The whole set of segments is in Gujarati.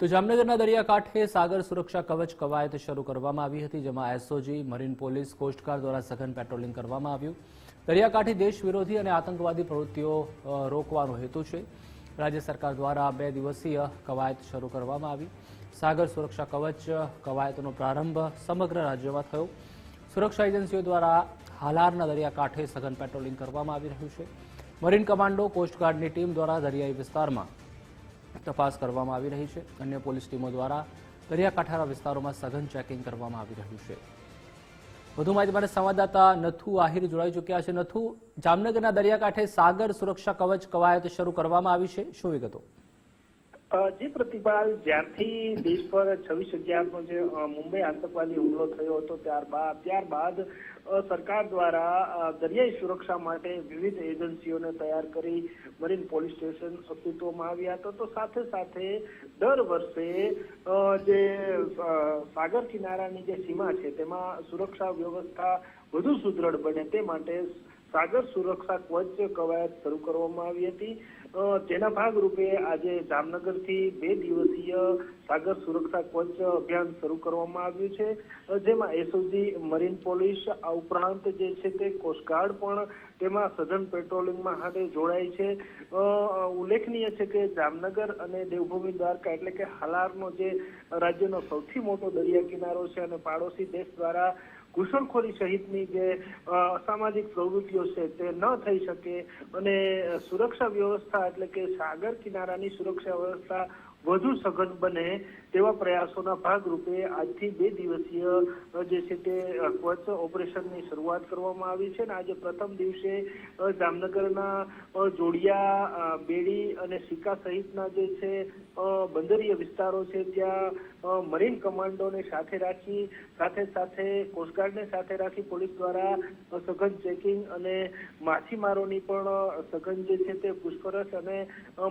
તો જામનગરના દરિયાકાંઠે સાગર સુરક્ષા કવચ કવાયત શરૂ કરવામાં આવી હતી, જેમાં એસઓજી મરીન પોલીસ કોસ્ટગાર્ડ દ્વારા સઘન પેટ્રોલિંગ કરવામાં આવ્યું. દરિયાકાંઠે દેશ વિરોધી અને આતંકવાદી પ્રવૃત્તિઓ રોકવાનો હેતુ છે. રાજ્ય સરકાર દ્વારા બે દિવસીય કવાયત શરૂ કરવામાં આવી. સાગર સુરક્ષા કવચ કવાયતનો પ્રારંભ સમગ્ર રાજ્યમાં થયો. સુરક્ષા એજન્સીઓ દ્વારા હાલારના દરિયાકાંઠે સઘન પેટ્રોલિંગ કરવામાં આવી રહ્યું છે. મરીન કમાન્ડો કોસ્ટગાર્ડની ટીમ દ્વારા દરિયાઈ વિસ્તારમાં તપાસ કરવામાં આવી રહી છે. અન્ય પોલીસ ટીમો દ્વારા દરિયાકાંઠાના વિસ્તારોમાં સઘન ચેકિંગ કરવામાં આવી રહ્યું છે. વધુ માહિતી માટે સંવાદદાતા નથુ આહિર જોડાઈ ચૂક્યા છે. નથુ, જામનગરના દરિયાકાંઠે સાગર સુરક્ષા કવચ કવાયત શરૂ કરવામાં આવી છે. શું વિગતો? જે પ્રતિભા જ્યારથી દેશ પર છવ્વીસ અગિયારનો જે મુંબઈ આતંકવાદી હુમલો થયો હતો ત્યારબાદ ત્યારબાદ સરકાર દ્વારા દરિયાઈ સુરક્ષા માટે વિવિધ એજન્સીઓને તૈયાર કરી મરીન પોલીસ સ્ટેશન અસ્તિત્વમાં આવ્યા હતા. તો સાથે સાથે દર વર્ષે જે સાગર કિનારાની જે સીમા છે, તેમાં સુરક્ષા વ્યવસ્થા વધુ સુદૃઢ બને તે માટે સાગર સુરક્ષા કવચ કવાયત શરૂ કરવામાં આવી હતી. તેના ભાગરૂપે આજે જામનગરથી બે દિવસીય સાગર સુરક્ષા કવચ અભિયાન શરૂ કરવામાં આવ્યું છે. જેમાં એસઓજી મરીન પોલીસ આ ઉપરાંત જે છે તે કોસ્ટગાર્ડ પણ તેમાં સઘન પેટ્રોલિંગમાં હાથે જોડાય છે. ઉલ્લેખનીય છે કે જામનગર અને દેવભૂમિ દ્વારકા એટલે કે હાલારનો જે રાજ્યનો સૌથી મોટો દરિયા કિનારો છે અને પાડોશી દેશ દ્વારા ઘૂસણખોરી સહિતની જે અસામાજિક પ્રવૃત્તિઓ છે તે ન થઈ શકે અને સુરક્ષા વ્યવસ્થા એટલે કે સાગર કિનારાની સુરક્ષા વ્યવસ્થા વધુ સઘન બને તેવા પ્રયાસોના ભાગરૂપે આજથી બે દિવસીય જે છે તે કવચ ઓપરેશનની શરૂઆત કરવામાં આવી છે અને આજે પ્રથમ દિવસે જામનગરના જોડિયા બેડી અને સિક્કા સહિતના જે છે બંદરીય વિસ્તારો છે ત્યાં મરીન કમાન્ડોને સાથે રાખી, સાથે સાથે કોસ્ટગાર્ડને સાથે રાખી પોલીસ દ્વારા સઘન ચેકિંગ અને માછીમારોની પણ સઘન જે છે તે પૂછપરછ અને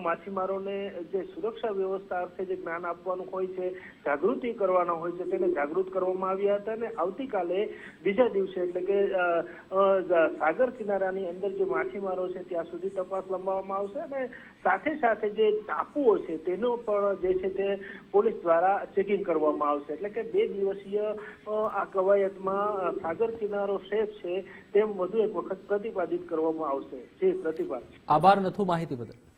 માછીમારોને જે સુરક્ષા વ્યવસ્થા અર્થે જે જ્ઞાન આપવાનું હોય છે, જાગૃતિ કરવાના હોય છે, તેને જાગૃત કરવામાં આવ્યા હતા અને આવતીકાલે બીજા દિવસે એટલે કે સાગર કિનારાની અંદર જે માછીમારો છે, ત્યાં સુધી તપાસ લંબાવવામાં આવશે અને સાથે સાથે જે ટાપુઓ છે, તેનો પણ જે છે તે પોલીસ દ્વારા ચેકિંગ કરવામાં આવશે. એટલે કે બે દિવસીય આ કવાયતમાં સાગર કિનારો સેફ છે, તેમ વધુ એક વખત પ્રતિપાદિત કરવામાં આવશે. જે પ્રતિભા આભાર, નથુ માહિતી બદલ.